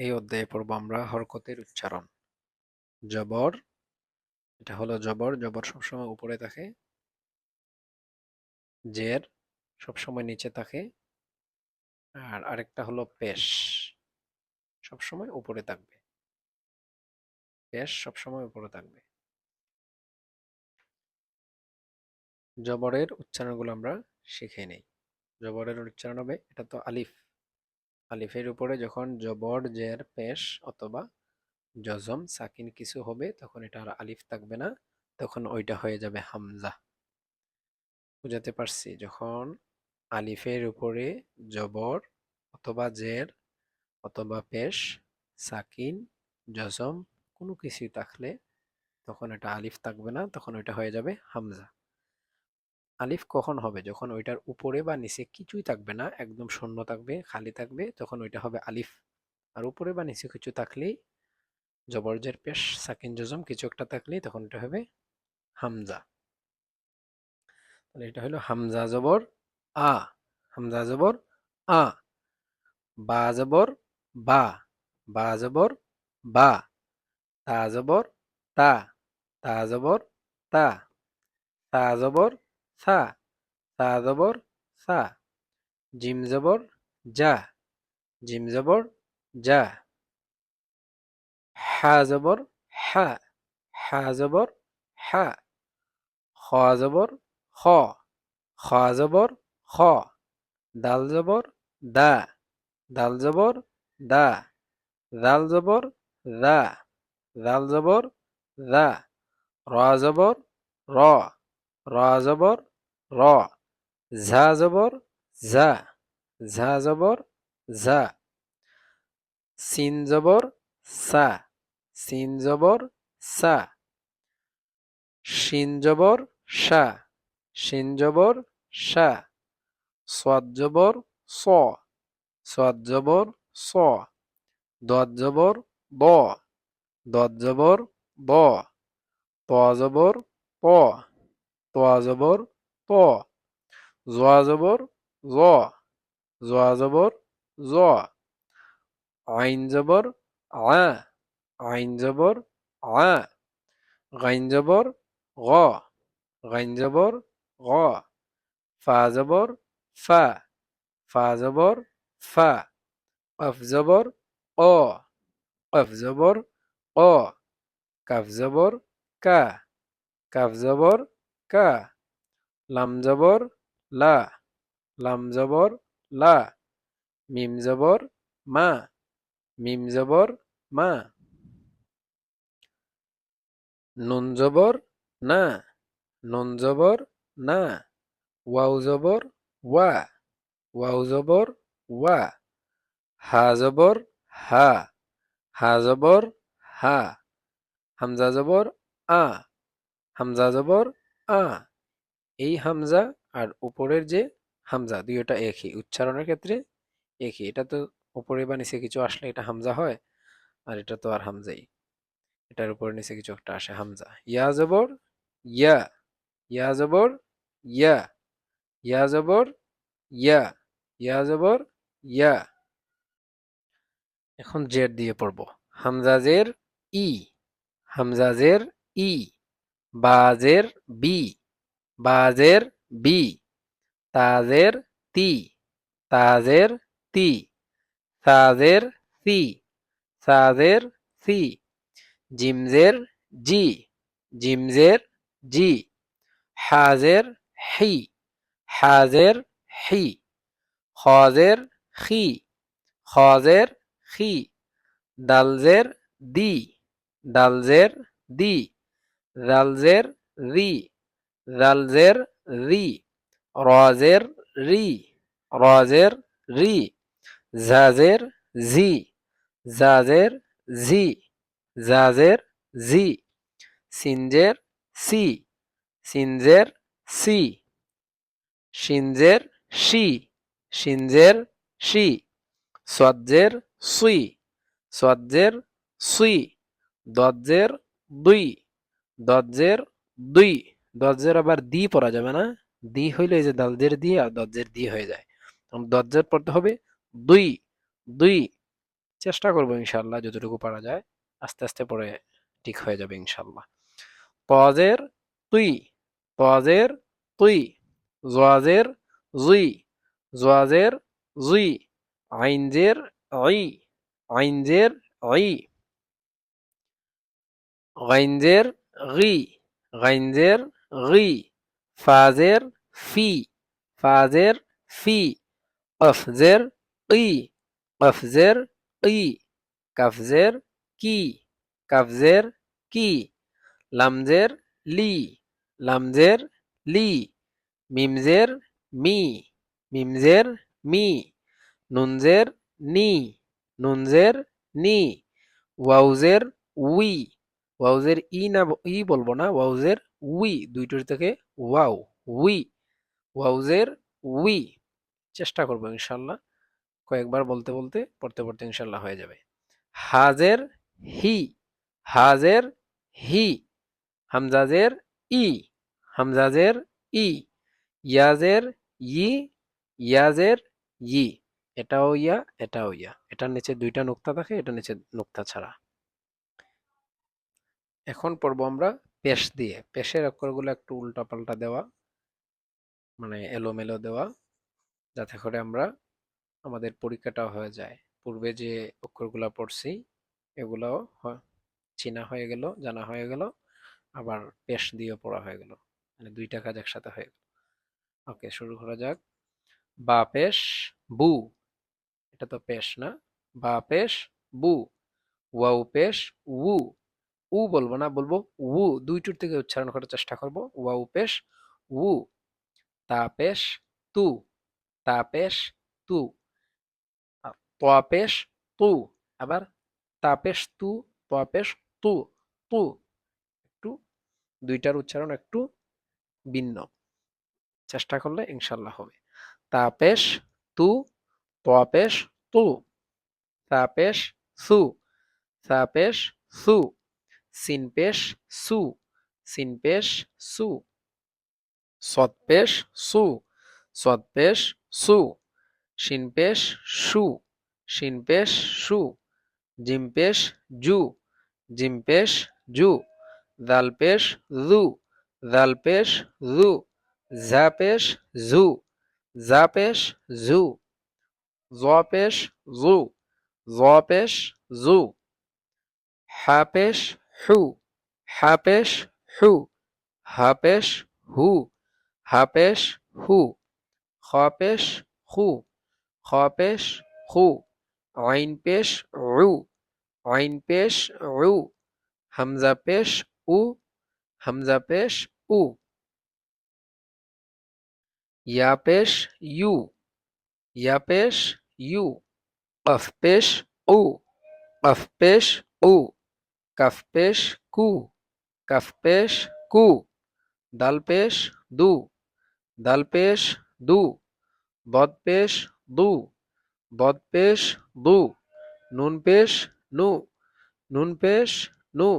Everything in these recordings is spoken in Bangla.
এই অধ্যায়ে পড়ব আমরা হরকতের উচ্চারণ। জবর, এটা হলো জবর জবর সবসময় উপরে থাকে। জের সবসময় নিচে থাকে। আর আরেকটা হলো পেশ, সবসময় উপরে থাকবে। পেশ সবসময় উপরে থাকবে। জবরের উচ্চারণগুলো আমরা শিখে নেই। জবরের উচ্চারণ হবে, এটা তো আলিফ। আলিফের উপরে যখন জবর, জের, পেশ অথবা জজম, সাকিন কিছু হবে, তখন এটা আর আলিফ থাকবে না, তখন ওইটা হয়ে যাবে হামজা। বুঝাতে পারছি? যখন আলিফের উপরে জবর অথবা জের অথবা পেশ, সাকিন, জজম কোনো কিছুই থাকলে তখন এটা আলিফ থাকবে না, তখন ওইটা হয়ে যাবে হামজা। আলিফ কখন হবে? যখন ওইটার উপরে বা নিচে কিছুই থাকবে না, একদম শূন্য থাকবে, খালি থাকবে, তখন ওইটা হবে আলিফ। আর উপরে বা নিচে কিছু থাকলেই, জবরজের পেশ, সাকিন জজম কিছু একটা থাকলেই তখন এটা হবে হামজা। তাহলে এটা হলো হামজা জবর, আ, হামজা জবর, আ, বা জবর, বা বা জবর, বা, তা জবর, তা তা জবর, তা তা জবর সা সা জবর সা জিম জবর যা জিম জবর যা হা জবর হা হা জবর হা খ জবর খ খ জবর খ দাল জবর দা দাল জবর দা দাল জবর দা দাল জবর দা র জবর র র জবর র ঝা জবর ঝা। ঝা জবর ঝা। সিন জবর সা সিন জবর সা শিন জবর সা। শিন জবর সা। সাদ জবর স। সাদ জবর স। দদ জবর দ দদ জবর দ ত জবর ত তোয়া জবর ত জোয়া জবর, জ জোয়া জবর, জ, আইন, জবর, আ, আইন, জবর, আ, গাইন, জবর, গ, গাইন, জবর ফা জবর, ফা ফা, জবর, ফা, কফ, জবর ও কফ, জবর ও কাফ, জবর, কা, কাফ, জবর, কা লাম জবর, লা। লাম জবর, লা। মিম জবর, মা। মিম জবর, মা। নুন জবর, না। নুন জবর, না। ওয়াও জবর, ওয়া। ওয়াও জবর, ওয়া। হা জবর, হা। হা জবর, হা। হামজা জবর, আ। হামজা জবর, আ। এই হামজা আর উপরের যে হামজা দুইটা একই। উচ্চারণের ক্ষেত্রে একই। এটা তো উপরে বা নিচে কিছু আসলে এটা হামজা হয় আর এটা তো আর হামজাই। এটার উপরে নিচে কিছু একটা আসে হামজা। ইয়া জবর, ইয়া। ইয়া জবর, ইয়া। ইয়া জবর, ইয়া। ইয়া জবর, ইয়া। এখন জের দিয়ে পড়ব। হামজাজের ই। হামজাজের ই। বাজের বি। বাজের বি তাজের তি তাজের তি সাজের সি সাজের সি, জিমজের জি জিমজের জি, হাজের হি হাজের হি খজের খি খজের খি, দালজের দি দালজের দি, দালজের রি। দালজের রি, রজের রি রজের রি, জাজের জি জাজের জি জাজের জি, সিনজের সি সিনজের সি, সিনজের শি সিনজের শি সজ্জের সুই সজ্জের সুই, দজ্জের দুই দজ্জের দুই। দজ্জের আবার দি পড়া যাবে না। দি হইলে এই যে দজ্জের দি আর দজ্জের দি হয়ে যায়। দজ্জের পড়তে হবে দুই। দুই চেষ্টা করব ইনশাল্লাহ যতটুকু পারা যায়। আস্তে আস্তে পরে ঠিক হয়ে যাবে ইনশাল্লাহ পজের তুই। পজের তুই। জোয়াজের জুই। জোয়াজের জুই। আইনজের অই আইনজের অই গাইনজের গি গাইনজের গি ফাজের ফি ফাজের ফি অফজের ই অফজের ই কাফজের কি কাফজের কি লামজের লি লামজের লি মিমজের মি মিমজের মি নুনজের নি নুনজের নি ওয়াউজের উই ওয়াউজের ই না ই বলব না ওয়াউজের উই, দুইটার থেকে ওয়াও, উই, ওয়াউজের উই। চেষ্টা করব ইনশাল্লাহ। কয়েকবার বলতে বলতে, পড়তে পড়তে ইনশাল্লাহ হয়ে যাবে। হাজের হি হাজের হি, হামজাজের ই হামজাজের ই, ইয়াজের ই ইয়াজের ই। এটাও ইয়া এটাও ইয়া। এটার নিচে দুইটা নোক্তা থাকে এটার নিচে নোক্তা ছাড়া। এখন পড়ব আমরা পেশ দিয়ে, পেশের অক্ষরগুলো একটু উল্টা পাল্টা দেওয়া মানে এলোমেলো দেওয়া, যাতে করে আমরা আমাদের পরীক্ষাটা হয়ে যায়। পূর্বে যে অক্ষরগুলো পড়ছি, এগুলাও চেনা হয়ে গেল, জানা হয়ে গেল, আবার পেশ দিয়ে পড়া হয়ে গেল। মানে দুইটা কাজ একসাথে হয়ে গেল। ওকে, শুরু করা যাক। বা পেশ, বু। এটা তো পেশ না। বা পেশ, বু। ওয়াউ পেশ, উ। উ বলব না, বলব উ দুইটুর থেকে উচ্চারণ করার চেষ্টা করব। ওয়াউ পেশ, উ, তা, পেশ, তু, তা, পেশ, তু পেশ, তু, আবার তা, পেশ, তু পেশ, তু তু, একটু, দুইটার উচ্চারণ একটু ভিন্ন। চেষ্টা করলে ইনশাল্লাহ হবে। তা, পেশ, তু পেশ, তু, তা, পেশ, সু সা পেশ, সু সিন পেশ সু সিন পেশ সু। সদ পেশ সু সদ পেশ সু। শিন পেশ সু শিন পেশ সু। জিম পেশ জু জিম পেশ জু। দাল পেশ জু দাল পেশ জু ঝা পেশ জু ঝা। পেশ জু জ পেশ জু জ পেশ জু হা পেশ হু হাপেশ হু হা পেশ হু হাপেশ হু খ পেশ হু খ পেশ হু আইন পেশ উ আইন পেশ উ হামজা পেশ উ হামজা পেশ উ ইয়া পেশ ইউ ইয়া পেশ ইউ কফ পেশ উ কফ পেশ উ কাফ পেশ কু কাফ পেশ কু দাল পেশ দু দাল পেশ দু বদ পেশ দু বদ পেশ দু নুন পেশ নু নুন পেশ নু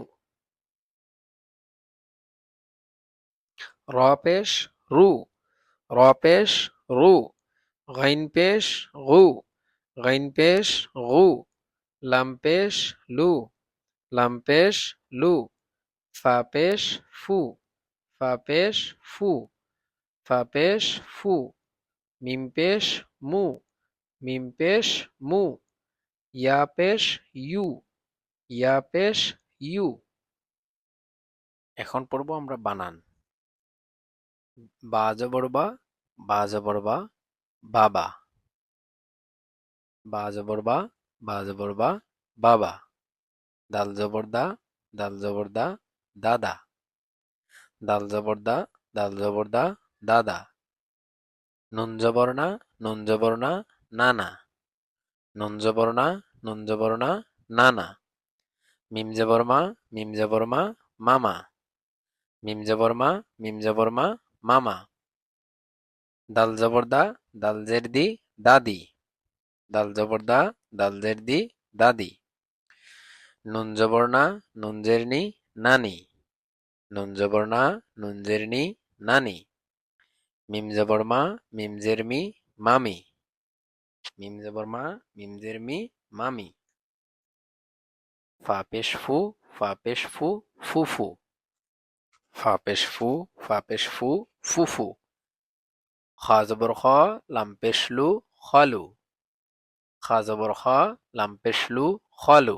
র পেশ লাম পেশ লু লাম পেশ লু ফা পেশ ফু ফা পেশ ফু ফা পেশ ফু মিম পেশ মু মিম পেশ মু ইয়া পেশ ইউ ইয়া ইউ এখন পড়ব আমরা বানান বা জবর বাবা বা জবর বা বাবা। দাল জবর দা দাল জবর দা, দাদা। দাল জবর দা দাল জবর দা, দাদা। নুন জবর না, নুন জবর না, নানা। নুন জবর না, নুন জবর না, নানা। মিম জবর মা, মিম জবর মা, মামা। মিম জবর মা, মিম জবর মা, মামা। দাল জবর দা দাল জের দি দাদি। দাল জবর দা দাল জের দি দাদি। নুন জবর না নুন। জের নি নানি। নি নানি মিম। জবর মা মিম। জের মি মামি মিম জবর মা মিম জের মি মামি ফা পেশ ফু ফা ফুফু। ফা পেশ ফু ফা ফুফু। খা জবর খ লাম পেশ লু খালু। খা জবর খ লাম পেশ লু খালু।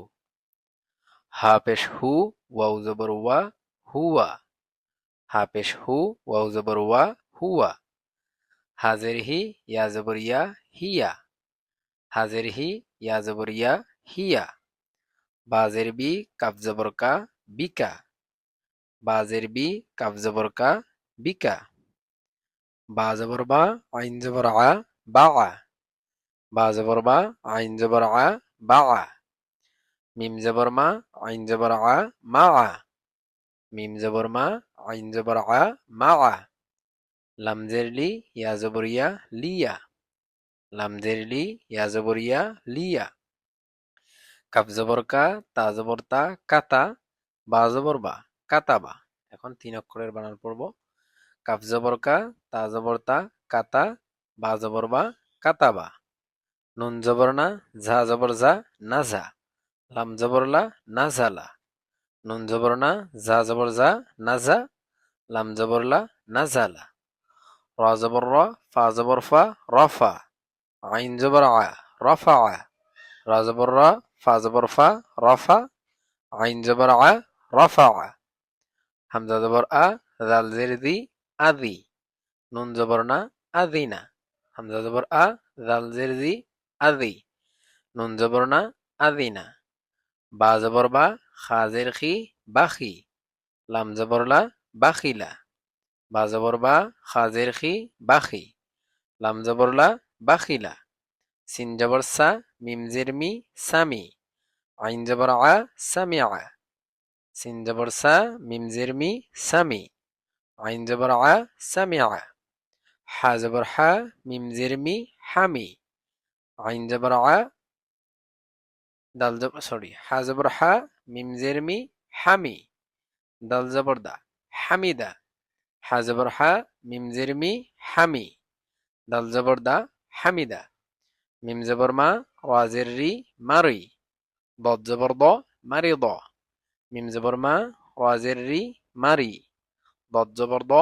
হা পেশ হু ওয়াউ জবর ওয়া হুয়া হা পেশ হু ওয়াউ জবর ওয়া হুয়া হাজের হি ইয়া জবর ইয়া হিয়া হাজের হি ইয়া জবর ইয়া হিয়া বাজের বি কাফ জবর কা বিকা বাজের বি কাফ জবর কা বিকা বা জবর বা আইন জবর আ বা বা জবর বা আইন জবর আ বা মিম জবর মা আইন জবর আ মা আ মিম জবর মা আইন জবর আ মা আ লামজের লি ইয়া জবর ইয়া লিয়া লামজের লি ইয়া জবর ইয়া লিয়া কাফ জবর কা তা জবর তা কাতা বা জবর বা কাতাবা এখন তিন অক্ষরের বানান পড়ব। কাফ জবর কা তা জবর তা কাতা বা জবর বা কাতাবা নুন জবর না ঝা জবর যা নাঝা লাম জবর লা নাঝালা নুন জবর না ঝা জবর যা নাঝা লাম জবর লা নাঝালা র জবর র, ফা জবর ফা রফা আইন জবর আ রফা রা জবর রা, ফা জবর ফা রফা আইন জবর আ রফা হামজা জবর আ, জাল জের দি আদি নুন জবর না আদিনা হামজা জবর আ, জাল জের দি আদি নুন জবর না আদিনা বা জবর বা খাজের খি বাখি লাম জবর লা বাখিলা বা জবর বা খাজের খি বাখি লাম জবর লা বাখিলা সিন জবর সা মিম জের মি সামি আইন জবর আ সামিআ সিন জবর সা মিম মি সামি আইন জবর আ সামিআ হা জবর হা, মিম মি হামি আইন জবর আ দাল জবর সরি হা জবর হা মিম জের মি হামি দাল জবর দা হামিদা হা জবর হা মিম জের মি হামি দাল জবর দা হামিদা মিম জবর মা ওয়াজের রি মারি বদ জবর দ মারি দ মিম জবর মা ওয়াজের রি মারি বদ জবর দ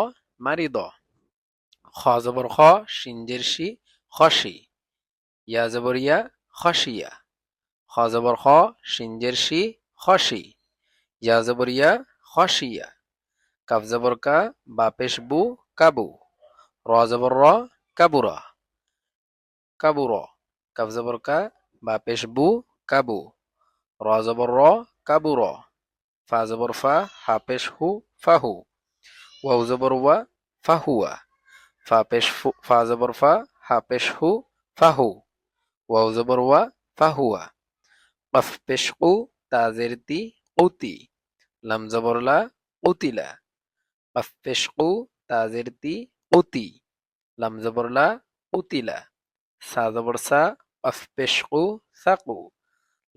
মারি দ খ জবর খ সিনজের শি খসি ইয়া জবর ইয়া খসিয়া খ জবর খ সিনজের শি খসি ইয়া জবর ইয়া। খসিয়া কাফ কা, বা বু, কাবু। র জবর র। কাবুরা কাবুরা কাফ জবর কা, বা বু, কাবু। র জবর র, কাবু র। ফা জবর ফা হা। হু ফাহু ওয়াউ জবর ওয়া। ফাহুয়া ফা পেশ ফু ফা ফা, হা হু ফাহু ওয়াউ জবর ওয়া ফাহুয়া কফ পেশ কু তাজের তি কৌতি লাম জবর লা কৌতিলা কফ পেশ কু তাজের তি কৌতি লাম জবর লা কৌতিলা সা জবর সা কফ পেশ কু সাকু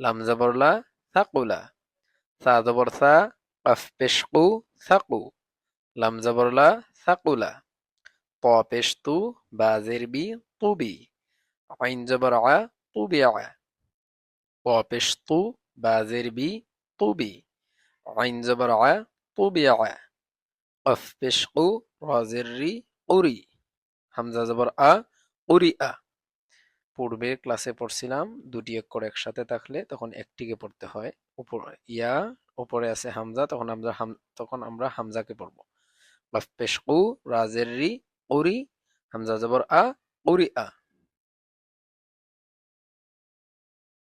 লাম জবর সাকুলা সা জবর সা কফ পেশ কু সাকু লাম সাকুলা ত পেশ তু বাজের বি তুবি বি তুবি আইন জবর আ তুবি আ কফ পেশ কু রাজের রি উরি হামজা জবর আ উরি আ পূর্বে ক্লাসে পড়ছিলাম, দুটি অক্ষর একসাথে থাকলে তখন একটিকে পড়তে হয় উপরে, ইয়া, উপরে আছে হামজা, তখন আমরা তখন আমরা হামজাকে পড়ব। পেশকু রাজের রি উরি হামজা জবর আ উরি আ।